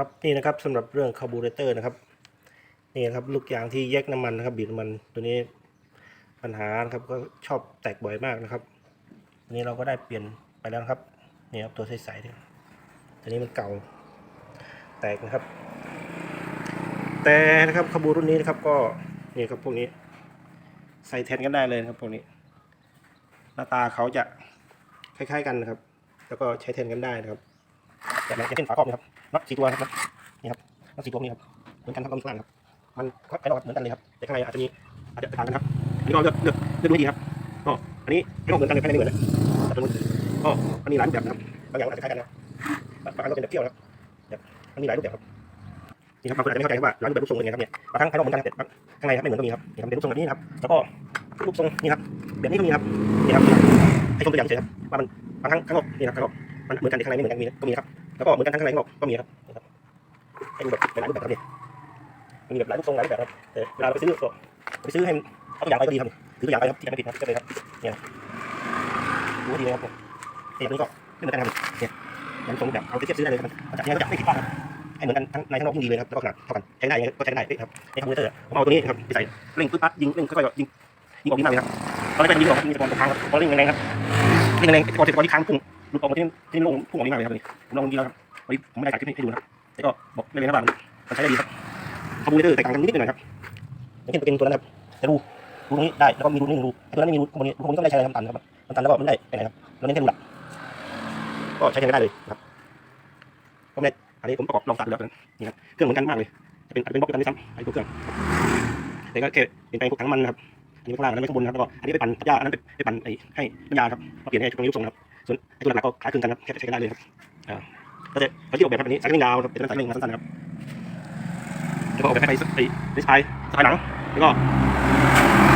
ครับนี่นะครับสำหรับเรื่องคาร์บูเรเตอร์นะครับนี่นะครับลูกยางที่แยกน้ำมันนะครับบีบน้ำมันตัวนี้ปัญหานะครับก็ชอบแตกบ่อยมากนะครับตัวนี้เราก็ได้เปลี่ยนไปแล้วครับนี่ครับตัวใสๆเนี่ยตัวนี้มันเก่าแตกนะครับ แต่นะครับคาร์บูรุ่นนี้นะครับก็นี่ครับพวกนี้ ใส่แทนกันได้เลยนะครับพวกนี้ หน้าตาเขาจะคล้ายๆกันนะครับ แล้วก็ใช้แทนกันได้นะครับแต่มันจะเป็นฝาครอบนะครับ น็อตสี่ตัวนะครับนี่ครับน็อตสี่ตัวนี้ครับเหมือนกันครับตรงกลางครับมันไอ้นอกเหมือนกันเลยครับแต่ข้างในอาจจะมีอาจจะต่างกันครับนี่ก็เลือกเลือกเลือกดูให้ดีครับก็อันนี้ไม่ต้องเหมือนกันเลยข้างในไม่เหมือนนะแต่ตรงนู้นก็มันมีหลายรูปแบบนะครับบางอย่างอาจจะคล้ายกันนะบางอันก็เป็นแบบเที่ยวนะครับมันมีหลายรูปแบบครับนี่ครับบางคนอาจจะไม่เข้าใจว่าร้านแบบรูปทรงเป็นไงครับเนี่ยบางครั้งภายนอกเหมือนกันแต่ข้างในครับไม่เหมือนก็มีครับนี่ครับเป็นรูปทรงแบบนี้ครับแล้วก็รูปทรงนี่ครับแบบนี้ก็มีครับนี่ครับให้ชมตัวอย่างเฉยครับว่ามันบางครั้งข้างนอกนี่ครับข้างนอกมันเหมือนกันแต่ข้างในไม่เหมือนกันมีก็มีครับ แล้วก็เหมือนกันทั้งข้างในข้างนอกก็มีครับนะครับให้ดูแบบหลายรูปแบบครับเนี่ยมันมีแบบหลายรูปทรงหลายรูปแบบครับแต่เวลาเราไปซื้อก็ไปซื้อให้เอาตัวอย่างไปก็ดีครับถือตัวอย่างไปครับที่จะไม่ผิดครับก็เลยครับเนี่ยดูดีเลยครับเนี่ยตัวนี้ก็ไม่เหมือนกันครับเนี่ยมันทรงแบบเอาไปเทียบซื้อได้เลยครับจะเนี่ยก็จะไม่ผิดพลาดครับให้เหมือนกันทั้งในทั้งนอกยิ่งดีเลยครับแล้วก็ขนาดเท่ากันใช้ได้ก็ใช้ได้ครับในคอมพิวเตอร์ผมเอาตัวนี้ครับไปใส่เร่งปึ๊บปั๊บยิงเร่งค่อยๆยิงยิงออกดีมากเลยครับตอนแรกเป็นยิงออกมีสปอนตกค้างครับพอเร่งแรงๆครับเร่งแรงๆพอเสร็จพอที่ค้างพุ่ง หลุดออกมาที่ที่ลงพุ่งออกดีมากเลยครับนี่ผมลองดีแล้วครับวันนี้ผมไม่ได้ถ่ายคลิปให้ดูนะแต่ก็บอกได้เลยนะว่ามันมันใช้ได้ดีครับคาร์บูเรเตอร์แตกต่างกันนิดหน่อยครับอย่างเช่นเป็นตัวนั้นครับแต่รูรูตรงนี้ได้แล้วก็มีรูนี่รูไอ้ตัวนั้นไม่มีรูตรงนี้รูตรงนี้ก็ไม่ได้ใช้อะไรทำตันครับมันตันแล้วก็ไม่ได้ไปไหนครับเราเน้นแค่รูหลักก็ใช้งานได้เลยครับผมเนี่อันนี้ผมประกอบลองตัดดูแล้วกันนี่ครับเครื่องเหมือนกันมากเลยจะเป็นอาจจะเป็นบล็อกกันด้วยซ้ำไอ้ตัวเครื่องแต่ก็แค่เปลี่ยนแปลงพวกถังมันนะครับอันนี้ข้างล่างอันนั้นไม่ข้างบนนะครับแล้วก็อันนี้ไปปั่นหญ้าอันนั้นไปปั่นไอ้ให้น้ำยาครับมาเปลี่ยนให้ตรงนี้รูปทรงครับ ส่วนไอ้ตัวหลักๆก็คล้ายคลึงกันครับแค่ใช้กันได้เลยครับก็จะเขาที่ออกแบบแบบนี้สายเร่งยาวครับเป็นสายเร่งมาสั้นๆนะครับแล้วก็ออกแบบให้ไปไปดิสพายสายหลังแล้วก็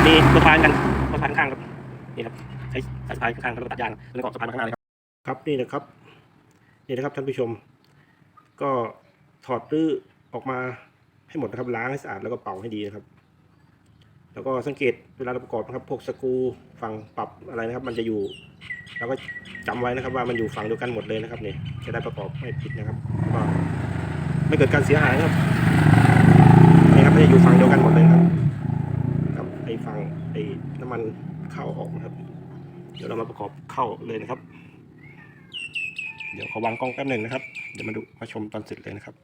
มีตัวสะพานกันตัวสะพานข้างครับนี่ครับใช้สายสะพานข้างๆแล้วก็ตัดยางแล้วก็สะพานมาข้างหน้าเลยครับครับนี่นะครับนี่นะครับท่านผู้ชม ก็ถอดรื้อออกมาให้หมดนะครับล้างให้สะอาดแล้วก็เป่าให้ดีนะครับ แล้วก็สังเกตเวลาเราประกอบนะครับพวกสกรูฝั่งปรับอะไรนะครับ มันจะอยู่ เราก็จำไว้นะครับว่ามันอยู่ฝั่งเดียวกันหมดเลยนะครับนี่จะได้ประกอบไม่ผิดนะครับก็ไม่เกิดการเสียหายนะครับนี่ครับไม่ได้อยู่ฝั่งเดียวกันหมดเลยนะครับกับไอ้ฝั่งไอ้น้ำมันเข้าออกนะครับ เดี๋ยวเรามาประกอบเข้าเลยนะครับ เดี๋ยวขอวางกล้องแป๊บหนึ่งนะครับ เดี๋ยวมาดูมาชมตอนเสร็จเลยนะครับ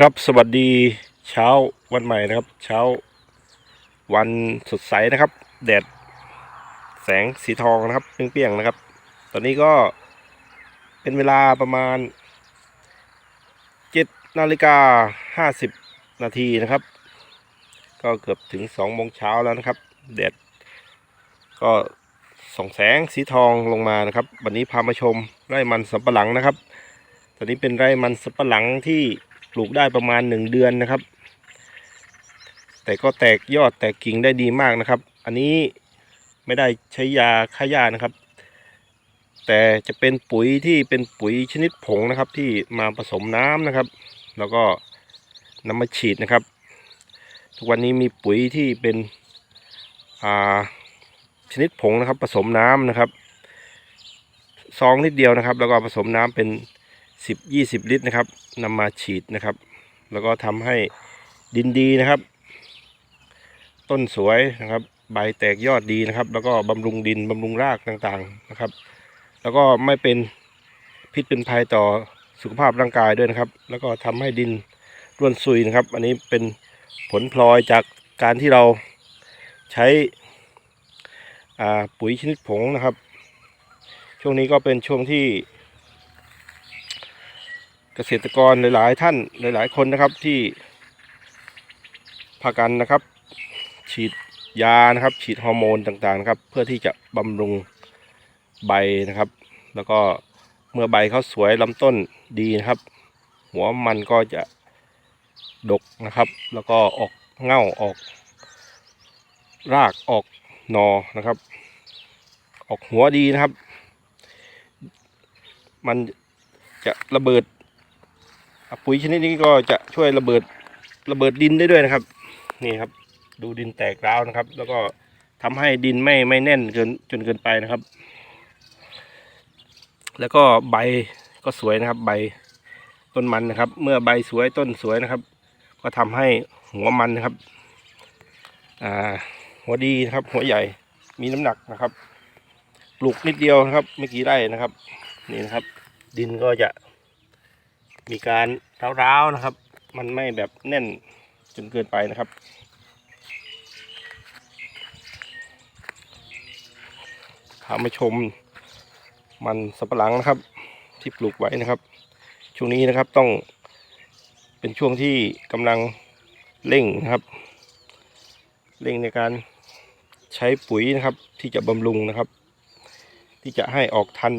ครับสวัสดีเช้าวันใหม่นะครับ เช้าวันสดใสนะครับ แดดแสงสีทองนะครับเปรี้ยงๆนะครับ ตอนนี้ก็เป็นเวลาประมาณเจ็ดนาฬิกาห้าสิบนาทีนะครับ ก็เกือบถึงสองโมงเช้าแล้วนะครับ แดดก็ส่องแสงสีทองลงมานะครับ วันนี้พามาชมไร่มันสำปะหลังนะครับ ตอนนี้เป็นไร่มันสำปะหลังที่ ปลูกได้ประมาณหนึ่งเดือนนะครับ แต่ก็แตกยอดแตกกิ่งได้ดีมากนะครับ อันนี้ไม่ได้ใช้ยาฆ่าหญ้านะครับ แต่จะเป็นปุ๋ยที่เป็นปุ๋ยชนิดผงนะครับ ที่มาผสมน้ำนะครับ แล้วก็นำมาฉีดนะครับ ทุกวันนี้มีปุ๋ยที่เป็นอ่าชนิดผงนะครับ ผสมน้ำนะครับซองนิดเดียวนะครับ แล้วก็ผสมน้ำเป็น สิบยี่สิบลิตรนะครับนำมาฉีดนะครับ แล้วก็ทำให้ดินดีนะครับ ต้นสวยนะครับ ใบแตกยอดดีนะครับ แล้วก็บำรุงดินบำรุงรากต่างๆนะครับ แล้วก็ไม่เป็นพิษเป็นภัยต่อสุขภาพร่างกายด้วยนะครับ แล้วก็ทำให้ดินร่วนซุยนะครับ อันนี้เป็นผลพลอยจากการที่เราใช้ปุ๋ยชนิดผงนะครับ ช่วงนี้ก็เป็นช่วงที่ เกษตรกรหลาย ๆ ท่านหลาย ๆ คนนะครับที่พากันนะครับ ฉีดยานะครับ ฉีดฮอร์โมนต่างๆนะครับ เพื่อที่จะบำรุงใบนะครับ แล้วก็เมื่อใบเขาสวยลำต้นดีนะครับ หัวมันก็จะดกนะครับ แล้วก็ออกเง่าออก รากออกนอนะครับ ออกหัวดีนะครับ มันจะระเบิด ปุ๋ยชนิดนี้ก็จะช่วยระเบิดระเบิดดินได้ด้วยนะครับ นี่ครับ ดูดินแตกร้าวนะครับ แล้วก็ทำให้ดินไม่ไม่แน่นเกินจนเกินไปนะครับ แล้วก็ใบก็สวยนะครับ ใบต้นมันนะครับ เมื่อใบสวยต้นสวยนะครับ ก็ทำให้หัวมันนะครับอ่าหัวดีนะครับ หัวใหญ่มีน้ำหนักนะครับ ปลูกนิดเดียวนะครับ ไม่กี่ไร่นะครับ นี่นะครับ ดินก็จะ มีการร้าวๆนะครับ มันไม่แบบแน่นจนเกินไปนะครับ พามาชมมันสับปะหลังนะครับ ที่ปลูกไว้นะครับ ช่วงนี้นะครับต้องเป็นช่วงที่กำลังเร่งนะครับ เร่งในการใช้ปุ๋ยนะครับที่จะบำรุงนะครับ ที่จะให้ออกทัน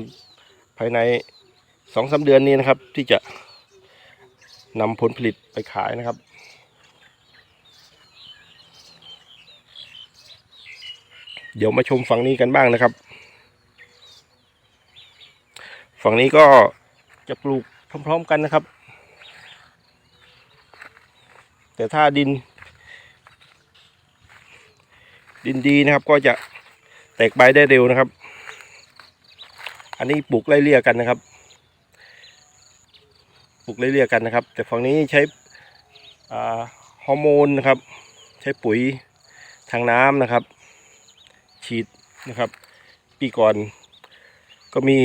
ภายในสองสาเดือนนี้นะครับ ที่จะ นำผลผลิตไปขายนะครับ เดี๋ยวมาชมฝั่งนี้กันบ้างนะครับ ฝั่งนี้ก็จะปลูกพร้อมๆกันนะครับ แต่ถ้าดิน ดินดีนะครับก็จะแตกใบได้เร็วนะครับ อันนี้ปลูกไล่เลี่ยกันนะครับ ปลูกไล่เลี่ยกันนะครับ แต่ฝั่งนี้ใช้ฮอร์โมนนะครับ ใช้ปุ๋ยทางน้ำนะครับ ฉีดนะครับ ปีก่อน ก็มี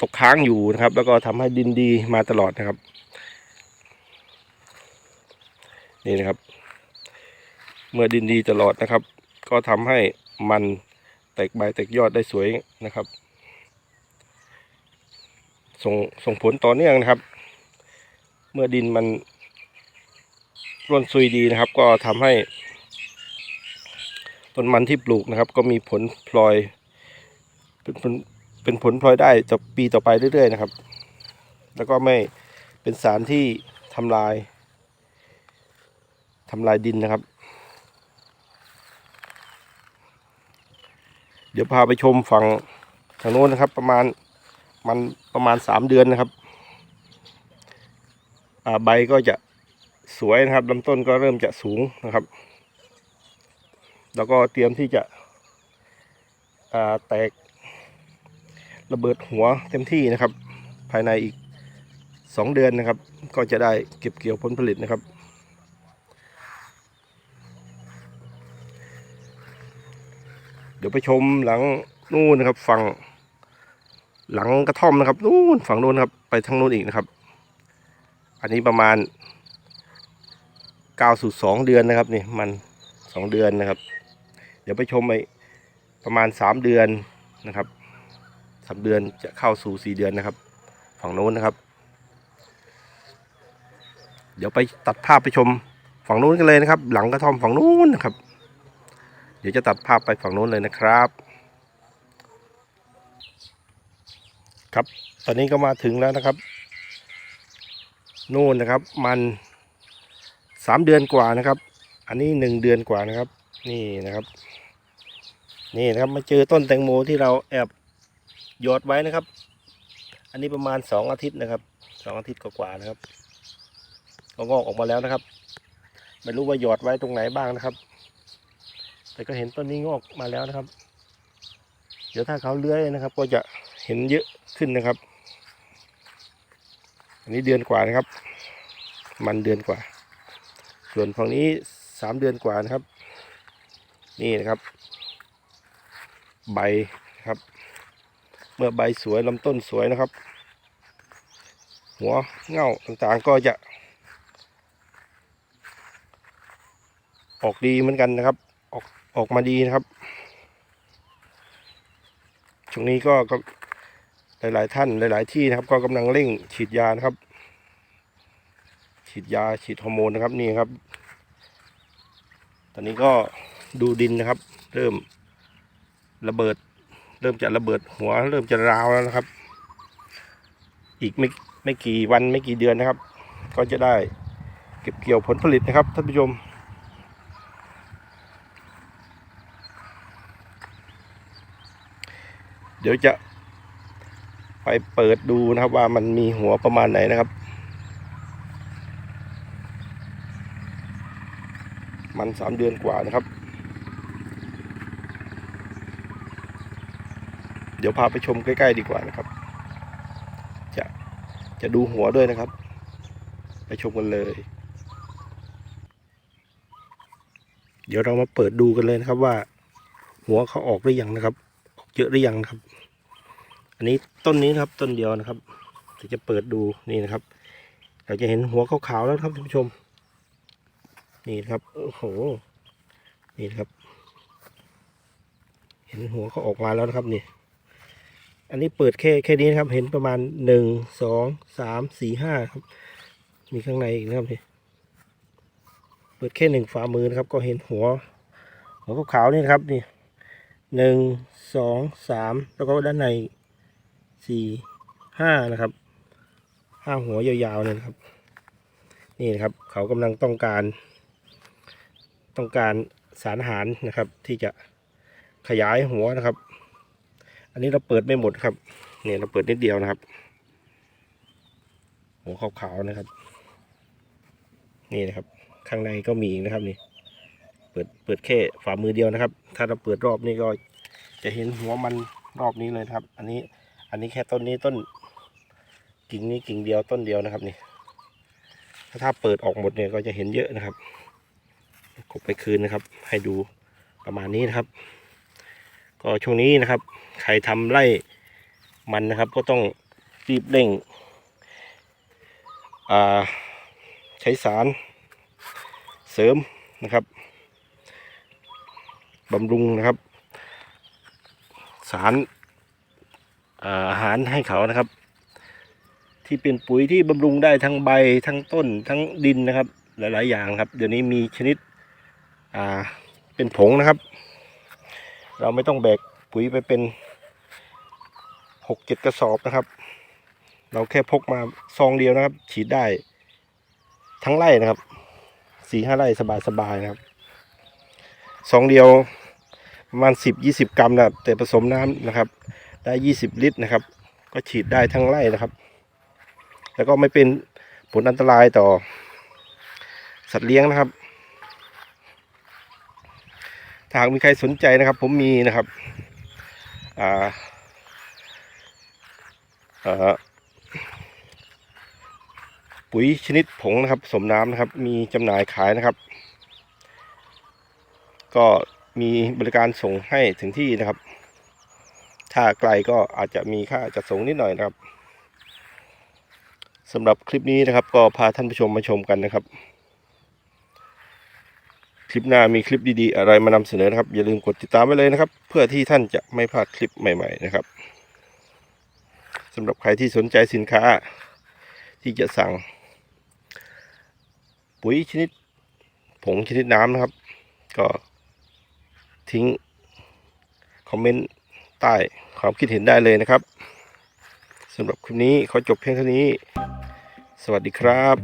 ตกค้างอยู่นะครับ แล้วก็ทำให้ดินดีมาตลอดนะครับ นี่นะครับ เมื่อดินดีตลอดนะครับ ก็ทำให้มันแตกใบแตกยอดได้สวยนะครับ ส่งส่งผลต่อเนื่องนะครับ เมื่อดินมันร่วนซุยดีนะครับ ก็ทำให้ต้นมันที่ปลูกนะครับ ก็มีผลพลอย เป็นผลเป็นผลพลอยได้ต่อปีต่อไปเรื่อยๆนะครับ แล้วก็ไม่เป็นสารที่ทำลายทำลายดินนะครับ เดี๋ยวพาไปชมฝั่งทางโน้นนะครับ ประมาณมันประมาณสามเดือนนะครับ ใบก็จะสวยนะครับลำต้นก็เริ่มจะสูงนะครับ แล้วก็เตรียมที่จะแตกระเบิดหัวเต็มที่นะครับ ภายในอีกสองเดือนนะครับ ก็จะได้เก็บเกี่ยวผลผลิตนะครับ เดี๋ยวไปชมหลังนู่นนะครับฝั่งหลังกระท่อมนะครับนู่นฝั่งนู้นครับไปทางนู้นอีกนะครับ อันนี้ประมาณเก้าสู่สองเดือนนะครับนี่มันสองเดือนนะครับ เดี๋ยวไปชมไปประมาณสามเดือนนะครับสามเดือนจะเข้าสู่สี่เดือนนะครับ ฝั่งโน้นนะครับ เดี๋ยวไปตัดภาพไปชมฝั่งโน้นกันเลยนะครับ หลังกระท่อมฝั่งโน้นนะครับ เดี๋ยวจะตัดภาพไปฝั่งโน้นเลยนะครับ ครับ ตอนนี้ก็มาถึงแล้วนะครับ นู่นนะครับ มันสามเดือนกว่านะครับ อันนี้หนึ่งเดือนกว่านะครับ นี่นะครับ นี่นะครับมาเจอต้นแตงโมที่เราแอบหยอดไว้นะครับ อันนี้ประมาณสองอาทิตย์นะครับสองอาทิตย์กว่าๆนะครับก็งอกออกมาแล้วนะครับ ไม่รู้ว่าหยอดไว้ตรงไหนบ้างนะครับ แต่ก็เห็นต้นนี้งอกมาแล้วนะครับ เดี๋ยวถ้าเขาเลื้อยนะครับ ก็จะเห็นเยอะขึ้นนะครับ อันนี้เดือนกว่านะครับ มันเดือนกว่า ส่วนฝั่งนี้สามเดือนกว่านะครับ นี่นะครับ ใบครับ เมื่อใบสวยลำต้นสวยนะครับ หัวเง่าต่างๆก็จะ ออกดีเหมือนกันนะครับ ออกออกมาดีนะครับช่วงนี้ก็ก็ หลาย ๆ ท่านหลาย ๆ ที่นะครับ ก็กำลังเร่งฉีดยานะครับ ฉีดยาฉีดฮอร์โมนนะครับนี่ครับ ตอนนี้ก็ดูดินนะครับ เริ่มระเบิด เริ่มจะระเบิดหัว เริ่มจะราวแล้วนะครับ อีกไม่ไม่กี่วันไม่กี่เดือนนะครับ ก็จะได้เก็บเกี่ยวผลผลิตนะครับท่านผู้ชมเดี๋ยวจะ ไปเปิดดูนะครับว่ามันมีหัวประมาณไหนนะครับ มันสามเดือนกว่านะครับ เดี๋ยวพาไปชมใกล้ๆดีกว่านะครับ จะจะดูหัวด้วยนะครับ ไปชมกันเลย เดี๋ยวเรามาเปิดดูกันเลยนะครับว่า หัวเขาออกหรือยังนะครับ ออกเยอะหรือยังครับ อันนี้ต้นนี้นะครับต้นเดียวนะครับเดี๋ยวจะเปิดดูนี่นะครับ เราจะเห็นหัวขาวๆแล้วครับท่านผู้ชม นี่ครับโอ้โหนี่ครับ เห็นหัวเขาออกมาแล้วนะครับนี่ อันนี้เปิดแค่แค่นี้นะครับ เห็นประมาณหนึ่งสองสามสี่ห้าครับ มีข้างในอีกนะครับนี่เปิดแค่หนึ่งฝ่ามือนะครับ ก็เห็นหัว หัวขาวๆนี่นะครับนี่หนึ่งสองสามแล้วก็ด้านใน สี่ห้านะครับห้าหัวยาวๆเลยนะครับ นี่นะครับเขากำลังต้องการ ต้องการสารอาหารนะครับ ที่จะขยายหัวนะครับ อันนี้เราเปิดไม่หมดครับเนี่ยเราเปิดนิดเดียวนะครับ หัวขาวๆนะครับ นี่นะครับ ข้างในก็มีอีกนะครับนี่เปิดเปิดแค่ฝ่ามือเดียวนะครับ ถ้าเราเปิดรอบนี้ก็จะเห็นหัวมันรอบนี้เลยครับ อันนี้ นนี้แค่ต้นนี้ต้น กิ่งนี้กิ่งเดียวต้นเดียวนะครับนี่ถ้าถ้าเปิดออกหมดเนี่ยก็จะเห็นเยอะนะครับกบไปคืนนะครับ ให้ดูประมาณนี้นะครับ ก็ช่วงนี้นะครับ ใครทำไร่มันนะครับ ก็ต้องรีบเร่งใช้สารเสริมนะครับบำรุงนะครับ สาร อาหารให้เขานะครับ ที่เป็นปุ๋ยที่บำรุงได้ทั้งใบทั้งต้นทั้งดินนะครับ หลาย ๆ อย่างครับ เดี๋ยวนี้มีชนิดอ่าเป็นผงนะครับ เราไม่ต้องแบกปุ๋ยไปเป็นหกเจ็ดกระสอบนะครับ เราแค่พกมาซองเดียวนะครับ ฉีดได้ทั้งไร่นะครับสี่ห้าไร่สบายๆนะครับซองเดียวประมาณสิบยี่สิบกรัมนะครับแต่ผสมน้ำนะครับ ได้ยี่สิบลิตรนะครับ ก็ฉีดได้ทั้งไร่นะครับ แล้วก็ไม่เป็นผลอันตรายต่อ สัตว์เลี้ยงนะครับถ้าหากมีใครสนใจนะครับ ผมมีนะครับปุ๋ยชนิดผงนะครับ สมน้ำนะครับ มีจำหน่ายขายนะครับ ก็มีบริการส่งให้ถึงที่นะครับ ถ้าไกลก็อาจจะมีค่าจัดส่งนิดหน่อยนะครับสำหรับคลิปนี้นะครับ ก็พาท่านผู้ชมมาชมกันนะครับ คลิปหน้ามีคลิปดีๆ อะไรมานำเสนอนะครับ อย่าลืมกดติดตามไว้เลยนะครับ เพื่อที่ท่านจะไม่พลาดคลิปใหม่ ๆ นะครับสำหรับใครที่สนใจสินค้าที่จะสั่ง ปุ๋ยชนิดผงชนิดน้ำนะครับ ก็ทิ้งคอมเมนต์ ใต้ความคิดเห็นได้เลยนะครับสำหรับคลิปนี้ขอจบเพียงเท่านี้ สวัสดีครับ